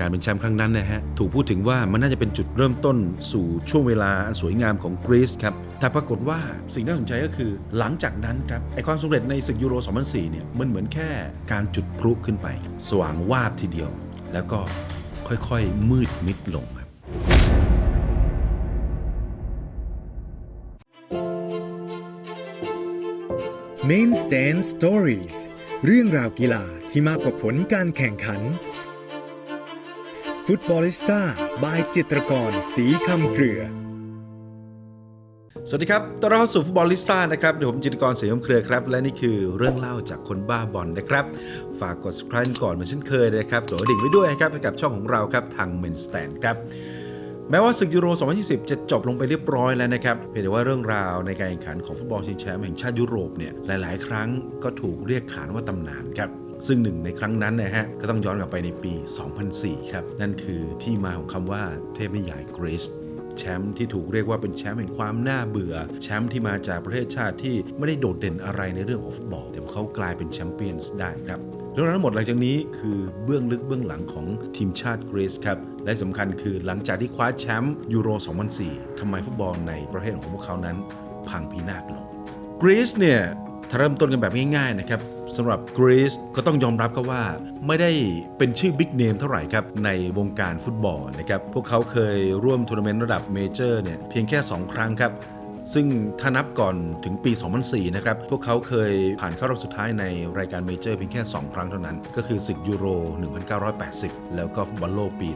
การเป็นแชมป์ครั้งนั้นนะฮะถูกพูดถึงว่ามันน่าจะเป็นจุดเริ่มต้นสู่ช่วงเวลาอันสวยงามของกรีซครับแต่ปรากฏว่าสิ่งน่าสนใจก็คือหลังจากนั้นครับไอความสำเร็จในศึกยูโร 2004 เนี่ยมันเหมือนแค่การจุดพลุขึ้นไป สว่างวาบทีเดียว แล้วก็ค่อยๆ มืดมิดลงครับ Main Stand Stories เรื่องราวกีฬาที่มากกว่าผลการแข่งขัน ฟุตบอลิสต้า บายจิตรกร สีคำเกลือ สวัสดีครับ ต้อนรับเข้าสู่ฟุตบอลลิสต้านะครับ เดี๋ยวผมจิตรกรสียงเครือครับ และนี่คือเรื่องเล่าจากคนบ้าบอลนะครับ ฝากกด subscribe ก่อนเหมือนเช่นเคยนะครับกดกระดิ่งไว้ด้วยนะครับให้กับช่องของเราครับทาง m e n s t a n d ครับ แม้ว่าศึกยูโร 2020 จะจบลงไปเรียบร้อยแล้วนะครับ เพียงแต่ว่าเรื่องราวในการแข่งขันของฟุตบอลชิงแชมป์แห่งชาติยุโรปเนี่ย หลาย ๆ ครั้งก็ถูกเรียกขานว่าตำนานครับ ซึ่งหนึ่งในครั้งนั้นนะฮะก็ต้องย้อนกลับไปในปี 2004 ครับ นั่นคือที่มาของคำว่าเทพนิยายกรีซแชมป์ที่ถูกเรียกว่าเป็นแชมป์แห่งความน่าเบื่อ แชมป์ที่มาจากประเทศชาติที่ไม่ได้โดดเด่นอะไรในเรื่องของฟุตบอล แต่เขากลายเป็นแชมเปี้ยนส์ได้ครับเรื่องราวทั้งหมดหลังจากนี้คือเบื้องลึกเบื้องหลังของทีมชาติกรีซครับ และสำคัญคือหลังจากที่คว้าแชมป์ยูโร 2004ทำไมฟุตบอลในประเทศของพวกเขานั้น พังพินาศลงกรีซเนี่ย ถ้าเริ่มต้นกันแบบง่ายๆนะครับสำหรับกรีซก็ต้องยอมรับก็ว่า ไม่ได้เป็นชื่อบิ๊กเนมเท่าไหร่ครับ ในวงการฟุตบอลนะครับ พวกเขาเคยร่วมทัวร์นาเมนต์ระดับเมเจอร์เนี่ยเพียงแค่ 2 ครั้งครับ ซึ่งถ้านับก่อนถึงปี 2004 นะครับ พวกเขาเคยผ่านเข้ารอบสุดท้ายในรายการเมเจอร์เพียงแค่ 2 ครั้งเท่านั้น ก็คือศึกยูโร 1980 แล้วก็ฟุตบอลโลกปี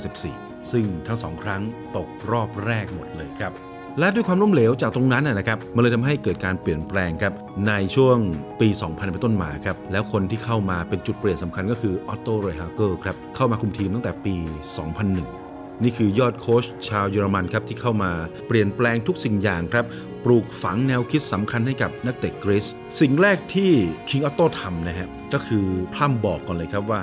1994 ซึ่งทั้งสองครั้งตกรอบแรกหมดเลยครับ และด้วยความล้มเหลวจากตรงนั้นนะครับมันเลยทำให้เกิดการเปลี่ยนแปลงครับในช่วงปี 2000 เป็นต้นมาครับแล้วคนที่เข้ามาเป็นจุดเปลี่ยนสำคัญก็คือออตโตเรฮาเกอร์ครับเข้ามาคุมทีมตั้งแต่ปี 2001 นี่คือยอดโค้ชชาวเยอรมันครับที่เข้ามาเปลี่ยนแปลงทุกสิ่งอย่างครับปลูกฝังแนวคิดสำคัญให้กับนักเตะกรีซสิ่งแรกที่คิงออตโต้ทำนะฮะก็คือพร่ำบอกก่อนเลยครับว่า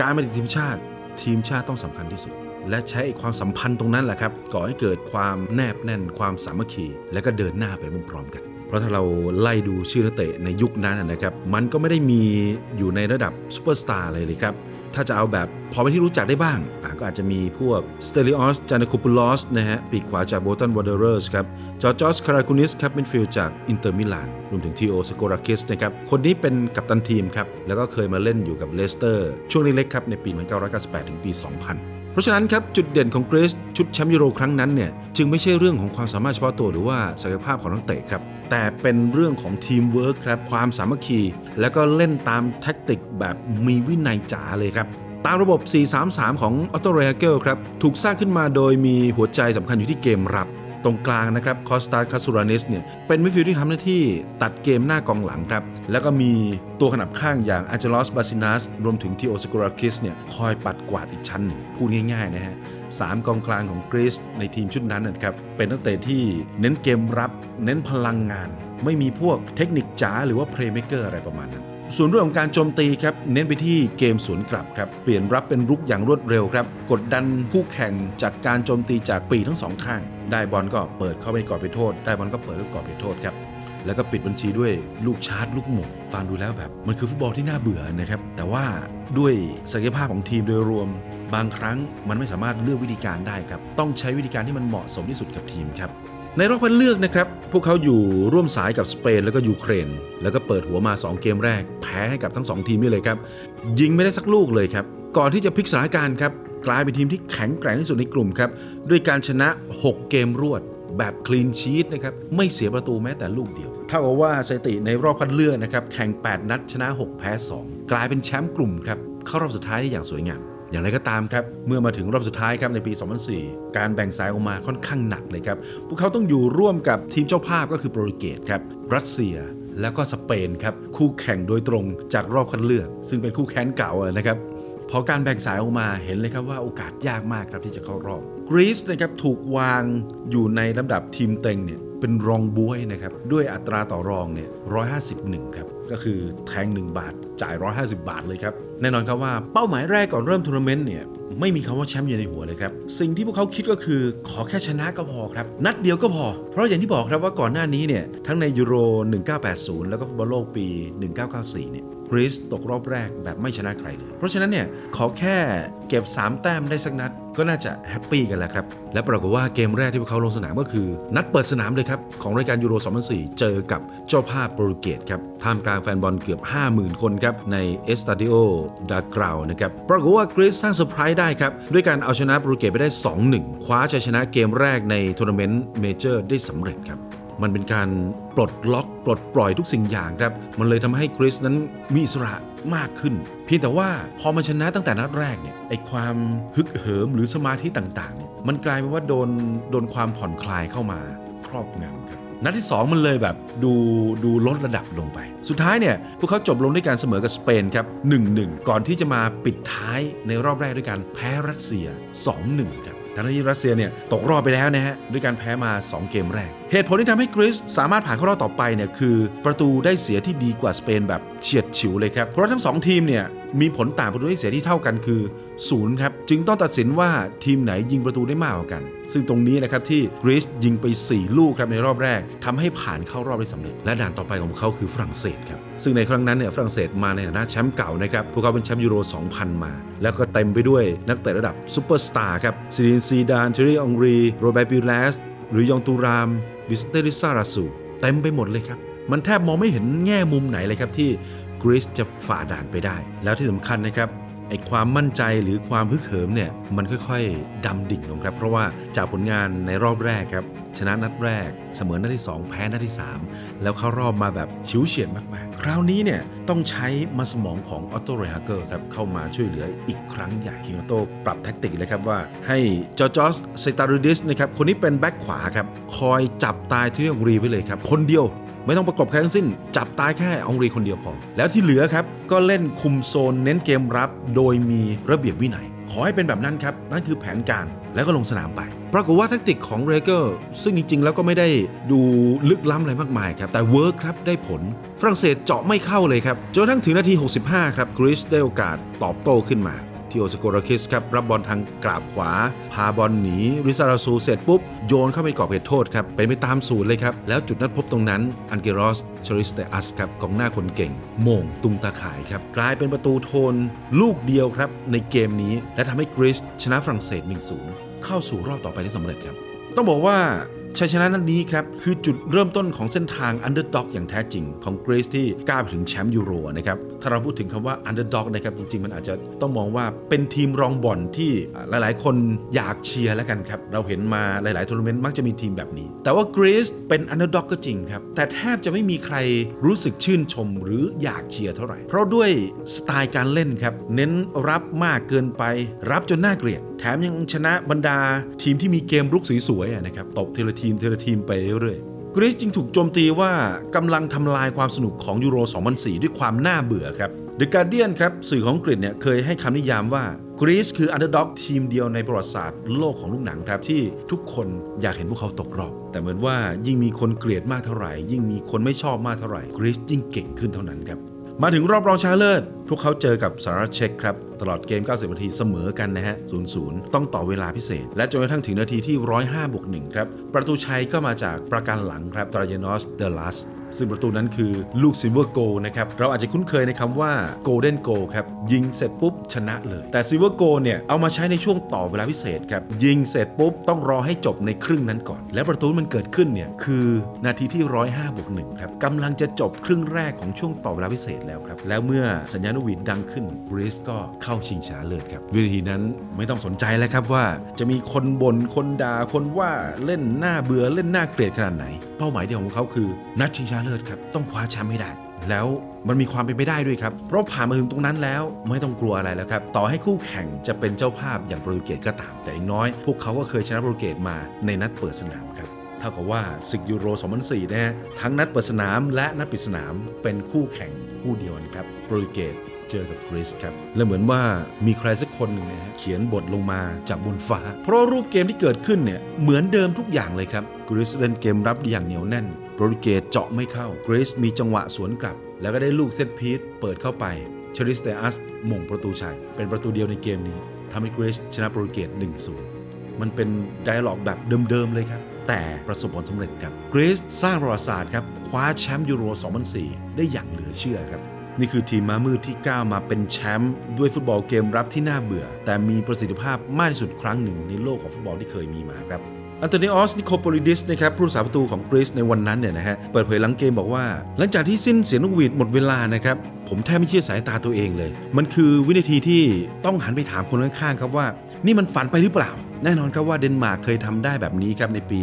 การมาติดทีมชาติทีมชาติต้องสำคัญที่สุด และใช้ความสัมพันธ์ตรงนั้นแหละครับก่อให้เกิดความแนบแน่นความสามัคคี และก็เดินหน้าไปพร้อมๆกันเพราะถ้าเราไล่ดูชื่อนักเตะในยุคนั้นนะครับ มันก็ไม่ได้มีอยู่ในระดับซูเปอร์สตาร์เลยเลยครับ ถ้าจะเอาแบบพอเป็นที่รู้จักได้บ้าง ก็อาจจะมีพวกสเตลิออสจานาคูปูลอสนะฮะ ปีกขวาจากโบตันวอเดอร์สครับ จอร์จอสคาราคูนิสครับมิดฟิลด์จากอินเตอร์มิลาน รวมถึงทีโอสโกราคิสนะครับ คนนี้เป็นกัปตันทีมครับ แล้วก็เคยมาเล่นอยู่กับเลสเตอร์ ช่วงเล็กๆครับในปี 1998 ถึงปี 2000 เพราะฉะนั้นครับจุดเด่นของเกรซชุดแชมป์ยูโรครั้งนั้นเนี่ยจึงไม่ใช่เรื่องของความสามารถเฉพาะตัวหรือว่าศักยภาพของนักเตะครับแต่เป็นเรื่องของทีมเวิร์คครับความสามัคคี แล้วก็เล่นตามแท็กติกแบบมีวินัยจ๋าเลยครับตามระบบ 4-3-3 ของออตโตเรเกลครับ ถูกสร้างขึ้นมาโดยมีหัวใจสำคัญอยู่ที่เกมรับ ตรงกลางนะครับคอสตาคาซูรานิสเนี่ยเป็นมิดฟิลด์ที่ทำหน้าที่ตัดเกมหน้ากองหลังครับ แล้วก็มีตัวขนับข้างอย่างอั n เจลอสบาซินัสรวมถึงทีโอสก r ราคิสเนี่ยคอยปัดกวาดอีกชั้นหนึ่งพูดง่ายๆนะฮะสามกองกลางของกรีซในทีมชุดนั้นนะครับเป็นนักเตะที่เน้นเกมรับ เน้นพลังงาน ไม่มีพวกเทคนิคจ๋าหรือว่าเพลย์เมเกอร์อะไรประมาณนั้นส่วนเรื่องของการโจมตีครับเน้นไปที่เกมสวนกลับครับเปลี่ยนรับเป็นรุกอย่างรวดเร็วครับกดดันคู่แข่งจากการโจมตีจากปีทั้งสองข้าง ได้บอลก็เปิดเข้าไปกรอบเขตโทษ ได้บอลก็เปิดลูกกรอบเขตโทษครับแล้วก็ปิดบัญชีด้วยลูกชาร์จลูกหม่งฟังดูแล้วแบบ มันคือฟุตบอลที่น่าเบื่อนะครับ แต่ว่าด้วยศักยภาพของทีมโดยรวม บางครั้งมันไม่สามารถเลือกวิธีการได้ครับ ต้องใช้วิธีการที่มันเหมาะสมที่สุดกับทีมครับ ในรอบคัดเลือกนะครับ พวกเขาอยู่ร่วมสายกับสเปนแล้วก็ยูเครน แล้วก็เปิดหัวมา 2 เกมแรก แพ้ให้กับทั้ง 2 ทีมนี่เลยครับยิงไม่ได้สักลูกเลยครับก่อนที่จะพลิกสถานการณ์ครับ กลายเป็นทีมที่แข็งแกร่งที่สุดในกลุ่มครับ ด้วยการชนะ 6 เกมรวด แบบคลีนชีตนะครับไม่เสียประตูแม้แต่ลูกเดียวเท่ากับว่าสถิติในรอบคัดเลือกนะครับแข่ง 8 นัดชนะ 6 แพ้ 2 กลายเป็นแชมป์กลุ่มครับเข้ารอบสุดท้ายได้อย่างสวยงามอย่างไรก็ตามครับ เมื่อมาถึงรอบสุดท้ายครับในปี 2004 การแบ่งสายออกมาค่อนข้างหนักเลยครับ พวกเขาต้องอยู่ร่วมกับทีมเจ้าภาพก็คือโปรตุเกสครับ รัสเซียแล้วก็สเปนครับ คู่แข่งโดยตรงจากรอบคัดเลือก ซึ่งเป็นคู่แค้นเก่านะครับ พอการแบ่งสายออกมาเห็นเลยครับว่าโอกาสยากมากครับที่จะเข้ารอบกรีซนะครับถูกวางอยู่ในลำดับทีมเต็งเนี่ยเป็นรองบวยนะครับด้วยอัตราต่อรองเนี่ย151 ครับ ก็คือแทง 1 บาทจ่าย 150 บาทเลยครับ แน่นอนครับว่าเป้าหมายแรกก่อนเริ่มทัวร์นาเมนต์เนี่ยไม่มีคำว่าแชมป์อยู่ในหัวเลยครับ สิ่งที่พวกเขาคิดก็คือขอแค่ชนะก็พอครับ นัดเดียวก็พอ เพราะอย่างที่บอกครับว่าก่อนหน้านี้เนี่ยทั้งในยูโร 1980 แล้วก็ฟุตบอลโลกปี 1994 เนี่ยกรีซตกรอบแรกแบบไม่ชนะใครเลย เพราะฉะนั้นเนี่ยขอแค่เก็บ 3 แต้มได้สักนัด ก็น่าจะแฮปปี้กันแล้วครับ และปรากฏว่าเกมแรกที่พวกเขาลงสนามก็คือ นัดเปิดสนามเลยครับ ของรายการยูโร 2004 เจอกับเจ้าภาพโปรตุเกสครับ ท่ามกลางแฟนบอลเกือบ 50,000 คนครับ ในเอสตาดิโอดากราวนะครับ ปรากฏว่ากรีซสร้างเซอร์ไพรส์ได้ครับ ด้วยการเอาชนะโปรตุเกสไปได้ 2-1 คว้าชัยชนะเกมแรกในทัวร์นาเมนต์เมเจอร์ได้สำเร็จครับ มันเป็นการปลดล็อกปลดปล่อยทุกสิ่งอย่างครับ มันเลยทำให้คริสนั้นมีอิสระมากขึ้น เพียงแต่ว่าพอมันชนะตั้งแต่นัดแรกเนี่ยไอความฮึกเหิมหรือสมาธิต่างๆเนี่ยมันกลายเป็นว่าโดนโดนความผ่อนคลายเข้ามาครอบงำครับนัดที่ 2 มันเลยแบบดูดูลดระดับลงไป สุดท้ายเนี่ย พวกเขาจบลงด้วยการเสมอกับสเปนครับ 1-1 ก่อนที่จะมาปิดท้ายในรอบแรกด้วยการแพ้รัสเซีย 2-1 ครับ ทั้งที่รัสเซียเนี่ยตกรอบไปแล้วนะฮะด้วยการแพ้มา 2 เกมแรก เหตุผลที่ทำให้กรีซสามารถผ่านเข้ารอบต่อไปเนี่ยคือ ประตูได้เสียที่ดีกว่าสเปนแบบเฉียดฉิวเลยครับ เพราะทั้ง 2 ทีมเนี่ย มีผลต่างประตูได้เสียที่เท่ากันคือศูนย์ครับจึงต้องตัดสินว่าทีมไหนยิงประตูได้มากกว่ากัน ซึ่งตรงนี้นะครับที่กรีซยิงไป 4 ลูกครับในรอบแรกทำให้ผ่านเข้ารอบได้สำเร็จ และด่านต่อไปของเขาคือฝรั่งเศสครับซึ่งในครั้งนั้นเนี่ยฝรั่งเศสมาในฐานะแชมป์เก่านะครับพวกเขาเป็นแชมป์ยูโร 2000 มา แล้วก็เต็มไปด้วยนักเตะระดับซูเปอร์สตาร์ครับซิดินซีดานเทอรี่องรีโรเบร์ตปิเลสหรือยองตูรามวิสเตริซาราสูเต็มไปหมดเลยครับมันแทบมองไม่เห็นแง่มุมไหนเลยครับที่ กรีซจะฝ่าด่านไปได้ แล้วที่สำคัญนะครับไอความมั่นใจหรือความฮึกเหิมเนี่ยมันค่อยๆดำดิ่งลงครับ เพราะว่าจากผลงานในรอบแรกครับ ชนะนัดแรก เสมอนัดที่ 2 แพ้นัดที่ 3 แล้วเข้ารอบมาแบบชิวเฉียดมากๆ คราวนี้เนี่ยต้องใช้มาสมองของออตโตเรฮาเกอร์ครับ เข้ามาช่วยเหลืออีกครั้งใหญ่คิงออโตปรับแท็กติกเลยครับว่าให้จอร์จอสเซตารูดิสนะครับคนนี้เป็นแบ็คขวาครับ คอยจับตายที่องรีไว้เลยครับ คนเดียว ไม่ต้องประกบใครทั้งสิ้น จับตายแค่องรีคนเดียวพอ แล้วที่เหลือครับ ก็เล่นคุมโซนเน้นเกมรับ โดยมีระเบียบวินัย ขอให้เป็นแบบนั้นครับ นั่นคือแผนการแล้วก็ลงสนามไป ปรากฏว่าแทคติกของเรเกอร์ซึ่งจริง ๆ แล้วก็ไม่ได้ดูลึกล้ำอะไรมากมายครับ แต่เวิร์กครับได้ผล ฝรั่งเศสเจาะไม่เข้าเลยครับ จนกระทั่งถึงนาที 65 ครับกรีซได้โอกาสตอบโต้ขึ้นมา ทีโอสโกราคิสครับรับบอลทางกราบขวา พาบอลหนีริซาราซูเสร็จปุ๊บ โยนเข้าไปกรอบเขตโทษครับเป็นไปตามสูตรเลยครับ แล้วจุดนัดพบตรงนั้นอันเกรอสชริสเตอัสครับกองหน้าคนเก่งโมงตุงตาข่ายครับกลายเป็นประตูโทนลูกเดียวครับในเกมนี้และทำให้กรีซชนะฝรั่งเศส 1-0 เข้าสู่รอบต่อไปได้สำเร็จครับ ต้องบอกว่า ชัยชนะนัดนี้ครับ คือจุดเริ่มต้นของเส้นทางอันเดอร์ด็อกอย่างแท้จริง ของเกรซที่ก้าวไปถึงแชมป์ยูโรนะครับถ้าเราพูดถึงคำว่าอันเดอร์ด็อกนะครับจริงๆ มันอาจจะต้องมองว่าเป็นทีมรองบอลที่หลายๆ คนอยากเชียร์แล้วกันครับ เราเห็นมาหลายๆทัวร์นาเมนต์มักจะมีทีมแบบนี้ แต่ว่าเกรซเป็นอันเดอร์ด็อกก็จริงครับ แต่แทบจะไม่มีใครรู้สึกชื่นชมหรืออยากเชียร์เท่าไหร่ เพราะด้วยสไตล์การเล่นครับเน้นรับมากเกินไป รับจนน่าเกลียด แถมยังชนะบรรดาทีมที่มีเกมรุกสวยๆนะครับตบทีละทีมทีละทีมไปเรื่อยๆกรีซจึงถูกโจมตีว่ากำลังทำลายความสนุกของยูโร 2004 ด้วยความน่าเบื่อครับ The Guardian ครับสื่อของอังกฤษเนี่ยเคยให้คำนิยามว่ากรีซคืออันเดอร์ด็อกทีมเดียวในประวัติศาสตร์โลกของลูกหนังครับ ที่ทุกคนอยากเห็นพวกเขาตกรอบ แต่เหมือนว่ายิ่งมีคนเกลียดมากเท่าไหร่ ยิ่งมีคนไม่ชอบมากเท่าไหร่กรีซยิ่งเก่งขึ้นเท่านั้นครับมาถึงรอบรองชนะเลิศพวกเขาเจอกับสหรัฐเช็กครับ ตลอดเกม 90 นาทีเสมอกันนะฮะ 0-0 ต้องต่อเวลาพิเศษ และจนกระทั่งถึงนาทีที่ 105บวก1ครับ ประตูชัยก็มาจากประกันหลังครับตรายนอสเดลัสซึ่งประตูนั้นคือลูกซิลเวอร์โกนะครับ เราอาจจะคุ้นเคยในคำว่าโกลเด้นโกครับ ยิงเสร็จปุ๊บ ชนะเลย แต่ซิลเวอร์โกเนี่ย เอามาใช้ในช่วงต่อเวลาพิเศษครับ ยิงเสร็จปุ๊บ ต้องรอให้จบในครึ่งนั้นก่อน และประตูมันเกิดขึ้นเนี่ย คือนาทีที่ 105บวก1ครับกำลังจะจบครึ่งแรกของช่วงต่อเวลาพิเศษแล้วครับแล้วเมื่อสัญญาณนกหวีดดังขึ้นบริสก็เข้าชิงชนะเลิศครับวินาทีนั้นไม่ต้องสนใจแล้วครับว่าจะมีคนบน่นคนด่าคนว่าเล่นหน้าเบื่อเล่นหน้าเกลียดขนาดไหน เป้าหมายเดียวของเขาคือ นัดชิงชนะเลิศครับต้องคว้าแชมป์ให้ได้แล้วมันมีความเป็นไปได้ด้วยครับ เพราะผ่านมาถึงตรงนั้นแล้วไม่ต้องกลัวอะไรแล้วครับ ต่อให้คู่แข่งจะเป็นเจ้าภาพอย่างโปรตุเกสก็ตาม แต่อย่างน้อย พวกเขาก็เคยชนะโปรตุเกสมาในนัดเปิดสนามครับเท่ากับว่าศึกยูโร 2004นะฮะทั้งนัดเปิดสนามและนัดปิดสนามเป็นคู่แข่งคู่เดียวกันครับ รตุเกสเจอกับกรีซครับ และเหมือนว่ามีใครสักคนหนึ่งนะฮะเขียนบทลงมาจากบนฟ้า เพราะรูปเกมที่เกิดขึ้นเนี่ยเหมือนเดิมทุกอย่างเลยครับกรีซเล่นเกมรับอย่างเหนียวแน่นโปรตุเกสเจาะไม่เข้ากรีซมีจังหวะสวนกลับ แล้วก็ได้ลูกเซตพีทเปิดเข้าไปชริสเตอัสหม่งประตูชัย เป็นประตูเดียวในเกมนี้ทำให้กรีซชนะโปรตุเกส1-0 มันเป็นไดอะล็อกแบบเดิมๆเลยครับแต่ประสบผลสำเร็จครับกรีซสร้างประวัติศาสตร์ครับ คว้าแชมป์ยูโร 2004 ได้อย่างเหลือเชื่อครับ นี่คือทีมม้ามืดที่ก้าวมาเป็นแชมป์ด้วยฟุตบอลเกมรับที่น่าเบื่อ แต่มีประสิทธิภาพมากที่สุดครั้งหนึ่งในโลกของฟุตบอลที่เคยมีมาครับอันโตนิออสนิโคโปลิดิสนะครับผู้รักษาประตูของกรีซในวันนั้นเนี่ยนะฮะเปิดเผยหลังเกมบอกว่า หลังจากที่สิ้นเสียงนกหวีดหมดเวลานะครับผมแทบไม่เชื่อสายตาตัวเองเลย มันคือวินาทีที่ต้องหันไปถามคนข้างๆครับว่า นี่มันฝันไปหรือเปล่า แน่นอนครับว่าเดนมาร์กเคยทำได้แบบนี้ครับในปี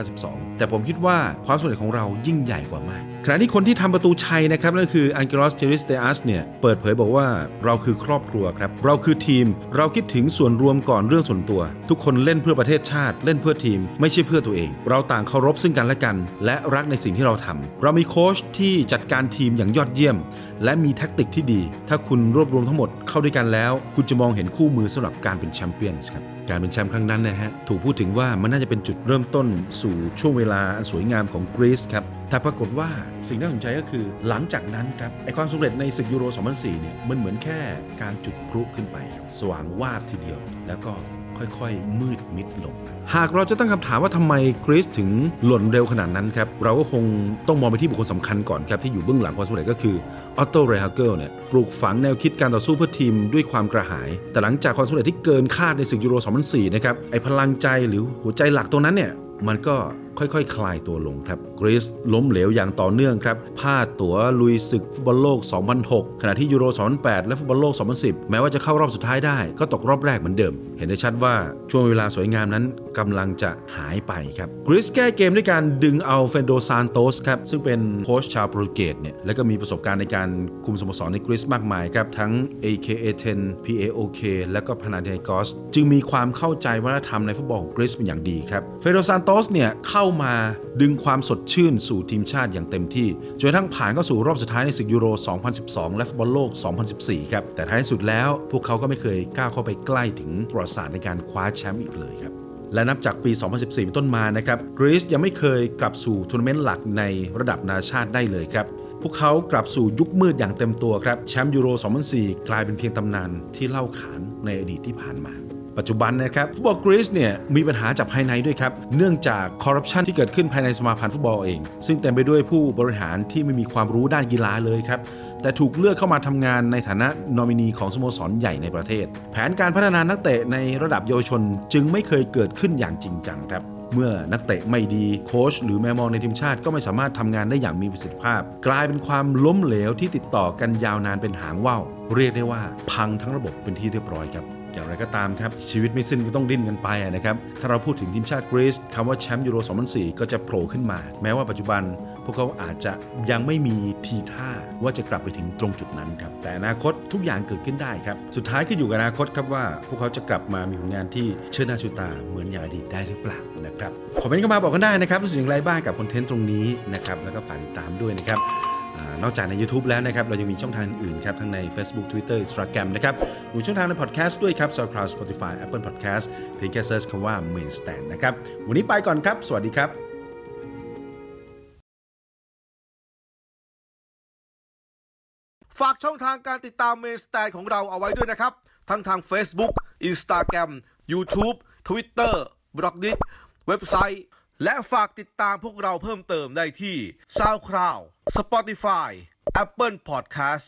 1992 แต่ผมคิดว่าความสำเร็จของเรายิ่งใหญ่กว่ามากขณะที่คนที่ทำประตูชัยนะครับนั่นคืออันเกลอสเจริสเตอัสเนี่ยเปิดเผยบอกว่าเราคือครอบครัวครับ เราคือทีม เราคิดถึงส่วนรวมก่อนเรื่องส่วนตัว ทุกคนเล่นเพื่อประเทศชาติ เล่นเพื่อทีม ไม่ใช่เพื่อตัวเอง เราต่างเคารพซึ่งกันและกัน และรักในสิ่งที่เราทำเรามีโค้ชที่จัดการทีมอย่างยอดเยี่ยม และมีแท็กติกที่ดี ถ้าคุณรวบรวมทั้งหมด เข้าด้วยกันแล้ว คุณจะมองเห็นคู่มือสำหรับการเป็นแชมเปี้ยนส์ครับการเป็นแชมป์ครั้งนั้นนะฮะถูกพูดถึงว่ามันน่าจะเป็นจุดเริ่มต้นสู่ช่วงเวลาอันสวยงามของกรีซครับแต่ปรากฏว่าสิ่งน่าสนใจก็คือหลังจากนั้นครับไอความสำเร็จในศึกยูโร 2004 เนี่ยมันเหมือนแค่การจุดพลุขึ้นไป สว่างวาบทีเดียว แล้วก็ค่อยๆ มืด มิดลง หากเราจะตั้งคำถามว่าทำไมกรีซถึงหล่นเร็วขนาดนั้นครับ เราก็คงต้องมองไปที่บุคคลสำคัญก่อนครับ ที่อยู่เบื้องหลังความสำเร็จก็คือออตโตเรฮาเกิลเนี่ยปลูกฝังแนวคิดการต่อสู้เพื่อทีมด้วยความกระหาย แต่หลังจากความสำเร็จที่เกินคาดในศึกยูโร 2004 นะครับไอพลังใจหรือหัวใจหลักตรงนั้นเนี่ยมันก็ ค่อยๆคคลายตัวลงครับกรีซล้มเหลวอย่างต่อเนื่องครับพลาดตั๋วลุยศึกฟุตบอลโลก 2006 ขณะที่ยูโร 2008 และฟุตบอลโลก 2010 แม้ว่าจะเข้ารอบสุดท้ายได้ก็ตกรอบแรกเหมือนเดิม เห็นได้ชัดว่าช่วงเวลาสวยงามนั้นกำลังจะหายไปครับกรีซแก้เกมด้วยการดึงเอาเฟนโดซานโตสครับซึ่งเป็นโค้ชชาวโปรตุเกสเนี่ยและก็มีประสบการณ์ในการคุมสโมสรในกรีซมากมายครับทั้ง AKA10 PAOK และก็พานาเดกอสจึงมีความเข้าใจวัฒนธรรมในฟุตบอลของกรีซเป็นอย่างดีครับเฟโดซานโตสเนี่ยเข้ามาดึงความสดชื่นสู่ทีมชาติอย่างเต็มที่จนกระทั่งผ่านเข้าสู่รอบสุดท้ายในศึกยูโร 2012 และฟุตบอลโลก 2014 ครับ แต่ท้ายสุดแล้วพวกเขาก็ไม่เคยก้าวเข้าไปใกล้ถึงประวัติศาสตร์ในการคว้าแชมป์อีกเลยครับและนับจากปี 2014 เป็นต้นมานะครับกรีซยังไม่เคยกลับสู่ทัวร์นาเมนต์หลักในระดับนานาชาติได้เลยครับ พวกเขากลับสู่ยุคมืดอย่างเต็มตัวครับ แชมป์ยูโร 2004 กลายเป็นเพียงตำนานที่เล่าขานในอดีตที่ผ่านมา ปัจจุบันนะครับฟุตบอลกรีซเนี่ยมีปัญหาจากภายในด้วยครับ เนื่องจากคอร์รัปชันที่เกิดขึ้นภายในสมาพันธ์ฟุตบอลเอง ซึ่งเต็มไปด้วยผู้บริหารที่ไม่มีความรู้ด้านกีฬาเลยครับแต่ถูกเลือกเข้ามาทำงานในฐานะนอมินีของสโมสรใหญ่ในประเทศ แผนการพัฒนานักเตะในระดับเยาวชนจึงไม่เคยเกิดขึ้นอย่างจริงจังครับ เมื่อนักเตะไม่ดีโค้ชหรือแมมองในทีมชาติก็ไม่สามารถทำงานได้อย่างมีประสิทธิภาพ กลายเป็นความล้มเหลวที่ติดต่อกันยาวนานเป็นหางว่าวเรียกได้ว่า พังทั้งระบบเป็นที่เรียบร้อยครับ อย่างไรก็ตามครับ ชีวิตไม่สิ้นก็ต้องดิ้นกันไปนะครับ ถ้าเราพูดถึงทีมชาติกรีซคำว่าแชมป์ยูโร 2004 ก็จะโผล่ขึ้นมา แม้ว่าปัจจุบันพวกเขาอาจจะยังไม่มีทีท่าว่าจะกลับไปถึงตรงจุดนั้นครับ แต่อนาคตทุกอย่างเกิดขึ้นได้ครับ สุดท้ายขึ้นอยู่กับอนาคตครับว่า พวกเขาจะกลับมามีผลงานที่เชิดหน้าชูตาเหมือนอย่างอดีตได้หรือเปล่านะครับคอมเมนต์เข้ามาบอกกันได้นะครับรู้สึกอย่างไรบ้างกับคอนเทนต์ตรงนี้นะครับแล้วก็ฝากติดตามด้วยนะครับ นอกจากใน YouTube แล้วนะครับ เรายังมีช่องทางอื่นๆครับ ทั้งใน Facebook Twitter Instagram นะครับรวมช่องทางใน Podcast ด้วยครับ SoundCloud Spotify Apple Podcast เพียงแค่เซิร์ชคำว่า Main Stand นะครับ วันนี้ไปก่อนครับ สวัสดีครับฝากช่องทางการติดตามเมนสแตนของเราเอาไว้ด้วยนะครับ ทั้งทาง Facebook Instagram YouTube Twitter b l o g d i t เว็บไซต์ และฝากติดตามพวกเราเพิ่มเติมได้ที่ SoundCloud Spotify Apple Podcast